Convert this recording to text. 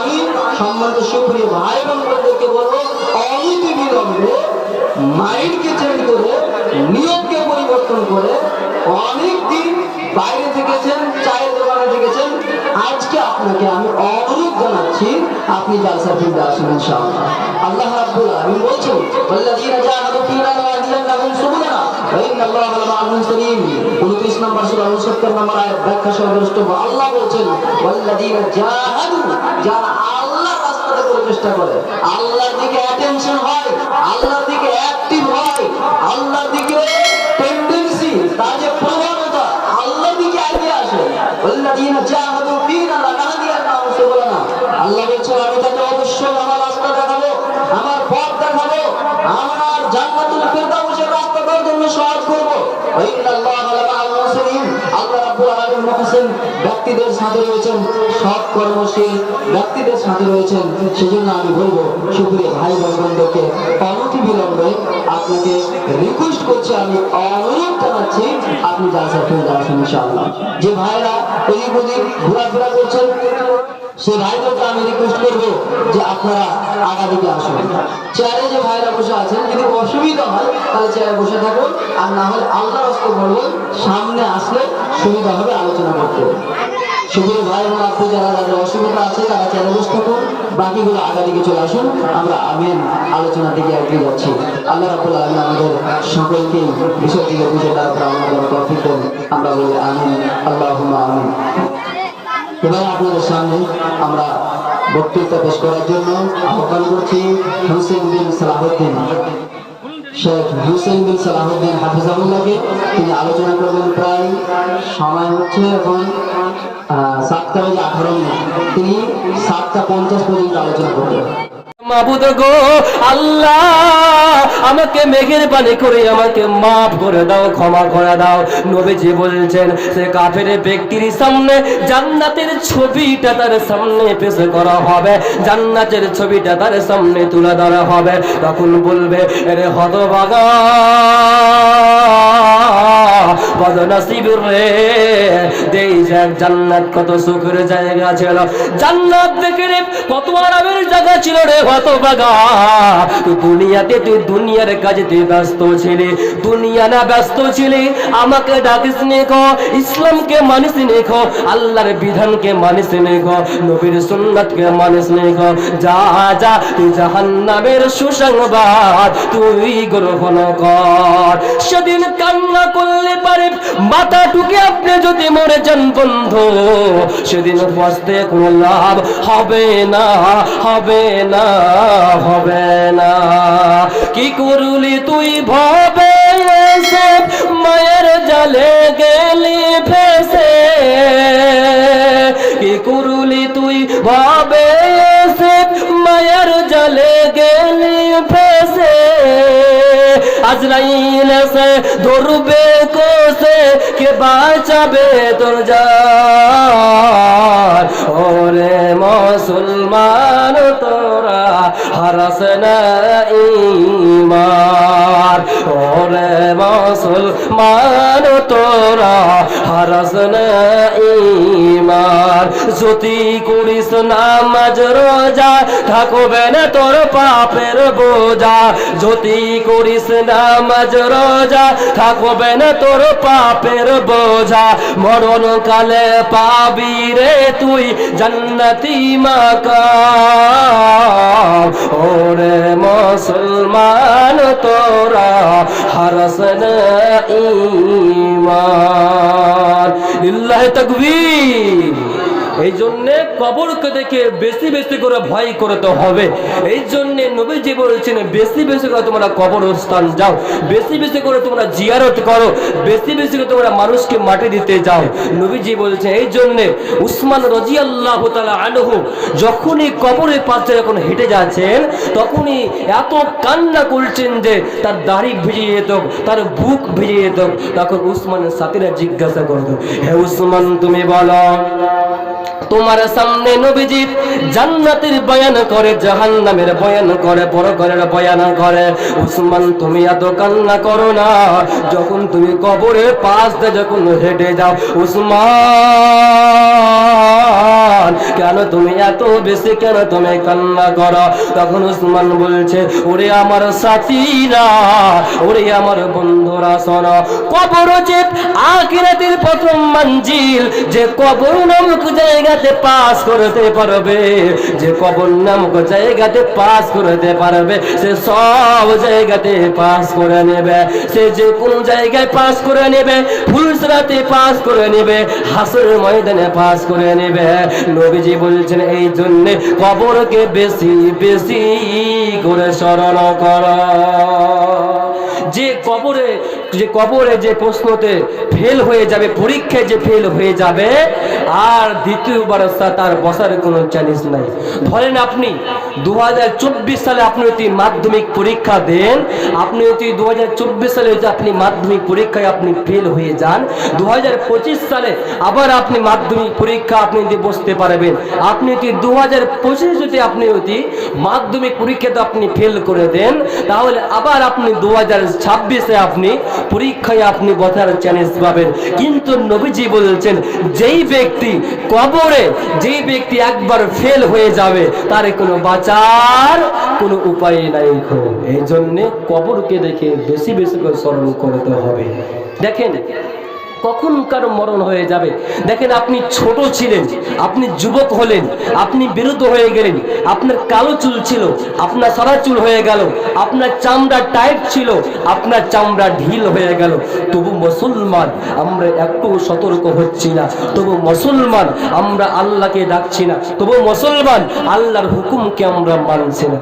আমি মাইন্ডকে চেঞ্জ করে নিয়তকে পরিবর্তন করে অনেক বাইরে থেকেছেন, চায়ের দোকানে থেকেছেন। আজকে আপনাকে আমি অনুরোধ জানাচ্ছি, আপনি জালসা ফিরতে আসুন ইনশাআল্লাহ। আল্লাহ রাব্বুল আলামিন বলছেন, ওয়াল্লাযীনা জাহাদু ফীনা সুবুলানা ওয়া ইন্নাল্লাহা লামা'আল মুহসিনিন 29 নম্বর সূরা 69 নম্বর আয়াত ব্যাখ্যা সহ আল্লাহ বলছেন যারা আল্লাহর দিকে অ্যাটেনশন হয়, আল্লাহর দিকে অ্যাক্টিভ হয়, আল্লাহর দিকে টেন্ডেন্সি তার যে প্রবণতা ব্যক্তিদের সাথে রয়েছেন, সৎ কর্মশীল ব্যক্তিদের সাথে রয়েছেন, সেজন্য আমি বলব, সুপ্রিয় ভাই বোনদেরকে অনতি বিলম্বে আপনাকে রিকোয়েস্ট করছি, আমি অনুরোধ জানাচ্ছি, আপনি জালসা ফিরে ইনশাআল্লাহ। যে ভাইরা এদিক ওদিক ঘোরাফেরা করছেন, সে ভাইদেরকে আমি রিকোয়েস্ট করব যে আপনারা আগা দিকে আসুন। চেয়ারে যে ভাইরা বসে আছেন, যদি অসুবিধা হয়, তাহলে চেয়ারে বসে থাকুন, আর না হলে আল্লাহ রাস্তা বলবেন সামনে আসলে সুবিধা হবে, আলোচনা করতে। সুপ্রিয় ভাই এবং আপু যারা যাদের অসুবিধা আছে, তারা বসে থাকুন। বাকিগুলো আগা দিকে চলে আসুন। আমরা আমিন আলোচনার দিকে এগিয়ে যাচ্ছি। আল্লাহ রাবুল আলমিন আমাদের সকলকে বিষয় দিকে বুঝে তারপর আমাদের দেন আমরা বলি আমিন আল্লাহ আমিন। এবার আপনাদের সামনে আমরা বক্তৃতা পেশ করার জন্য আহ্বান করছি হুসেন বিন সালাহুদ্দিন শেখ হুসেন বিন সালাহুদ্দিন হাফিজাবুল্লাহকে তিনি আলোচনা করবেন প্রায় সময় হচ্ছে এখন সাতটা বাজে আঠারো তিনি সাতটা পঞ্চাশ পর্যন্ত আলোচনা করবেন মাবুদ গো, আল্লাহ, আমাকে মেঘের পানি করে আমাকে মাফ করে দাও, ক্ষমা করে দাও। নবীজি বলছেন, সে কাফের ব্যক্তির সামনে জান্নাতের ছবিটা তার সামনে পেশ করা হবে। জান্নাতের ছবিটা তার সামনে তুলে ধরা হবে। তখন বলবে, এরে হতভাগা! বদনসিব রে। দেই জান্নাত, কত সুখের জায়গা ছিল। জান্নাত দেখে রে, কত আরামের জায়গা ছিল রে হত বাগা। দুনিয়াতে, তুই দুনিয়ার কাজে তুই ব্যস্ত ছিলি। দুনিয়া না ব্যস্ত ছিলি, আমাকে ডাকিস নেখো ইসলামকে মানিস নেখো আল্লাহর বিধানকে মানিস নেখো নবীর সুন্নাতকে মানিস নেখো যা যা, তুই জাহান্নামের সুসংবাদ, তুই গ্রহণ কর। সেদিন কান্না করলে পারে, মাথা টুকে আপনি যদি মরে যান বন্ধু, সেদিন বসতে কোনো লাভ হবে না হবে না হবে না। কি করুলি তুই ভাবে মায়ের আজরাইল সে ধরবে কোসে কে বাঁচাবে তোর জান ওরে মুসলমান, তোরা হারাস না ইমান ওরে মুসলমান তোরা হারাস না ইমান যদি করিস নামাজ রোজা, থাকবে না তোর পাপের বোঝা। যদি করিস নামাজ রোজা, থাকবে না তোর পাপের বোঝা। মরণ কালে পাবি রে তুই জান্নাতি মাকাম। ওরে মুসলমান তোরা হারসন ইমান লিল্লাহ তাকবীর। এই জন্যে কবরকে দেখে বেশি বেশি করে ভয় করতে হবে। এই জন্যে নবীজি বলছেন, বেশি বেশি করে তোমরা কবরস্থান যাও, বেশি বেশি করে তোমরা জিয়ারত করো, বেশি বেশি করে তোমরা মানুষকে মাটি দিতে যাও। নবীজি বলছেন এই জন্যে উসমান রাজি আল্লাহ তালা আনহু যখনই কবরের পাশে যখন হেঁটে যাচ্ছেন, তখনই এত কান্না করছেন যে তার দাড়ি ভিজে যেত তার বুক ভিজে যেত তখন উসমানের সাথীরা জিজ্ঞাসা করতো হে উসমান, তুমি বলো তোমার সামনে নবীজি জান্নাতের বয়ান করে, জাহান্নামের বয়ান করে পরকালের বয়ান করে উসমান তুমি এত কান্না করো না। যখন তুমি কবরে পাশ দে যখন হেঁটে যাও উসমান কেন তুমি এত বেশি কেন তুমি কান্না করো? তখন উসমান বলছে, ওরে আমার সাথীরা, ওরে আমার বন্ধুরা, শোনো, কবর হচ্ছে আখিরাতের প্রথম মঞ্জিল। যে কবর নামক জায়গাতে পাস করতে পারবে, যে কবর নামক জায়গাতে পাস করতে পারবে, সে সব জায়গাতে পাস করে নেবে। সে যে কোন জায়গায় পাস করে নেবে, ফুলসরাতে পাস করে নেবে হাসের ময়দানে পাস করে নেবে। নবীজি বলছেন এই জন্যে কবরকে বেশি বেশি করে স্মরণ করা। যে কবরে যে কবরে যে প্রশ্নতে ফেল হয়ে যাবে, পরীক্ষায় যে ফেল হয়ে যাবে, আর দ্বিতীয়বার তার বসার কোনো চ্যালেঞ্জ নাই। ধরেন আপনি দু হাজার চব্বিশ সালে আপনি যদি মাধ্যমিক পরীক্ষা দেন, আপনি যদি দু হাজার চব্বিশ সালে যদি আপনি মাধ্যমিক পরীক্ষায় আপনি ফেল হয়ে যান দু হাজার পঁচিশ সালে আবার আপনি মাধ্যমিক পরীক্ষা আপনি যদি বসতে পারবেন, আপনি যদি দু হাজার পঁচিশ যদি আপনি যদি মাধ্যমিক পরীক্ষাতে আপনি ফেল করে দেন, তাহলে আবার আপনি দু হাজার ছাব্বিশে আপনি, পরীক্ষায় আপনি বসার চ্যালেঞ্জ পাবেন। কিন্তু নবীজি বলছেন, যেই ব্যক্তি কবরে, যেই ব্যক্তি একবার ফেল হয়ে যাবে, তার কোনো বাঁচার কোনো উপায় নাই এই জন্যে কবরকে দেখে বেশি বেশি করে স্মরণ করতে হবে। দেখেন কখন কারও মরণ হয়ে যাবে? দেখেন, আপনি ছোট ছিলেন, আপনি যুবক হলেন, আপনি বিরত হয়ে গেলেন, আপনার কালো চুল ছিল, আপনার সাদা চুল হয়ে গেল, আপনার চামড়া টাইট ছিল, আপনার চামড়া ঢিল হয়ে গেল। তবু মুসলমান, আমরা একটু সতর্ক হচ্ছি না। তবু মুসলমান, আমরা আল্লাহকে ডাকছি না। তবু মুসলমান, আল্লাহর হুকুমকে আমরা মানছি না।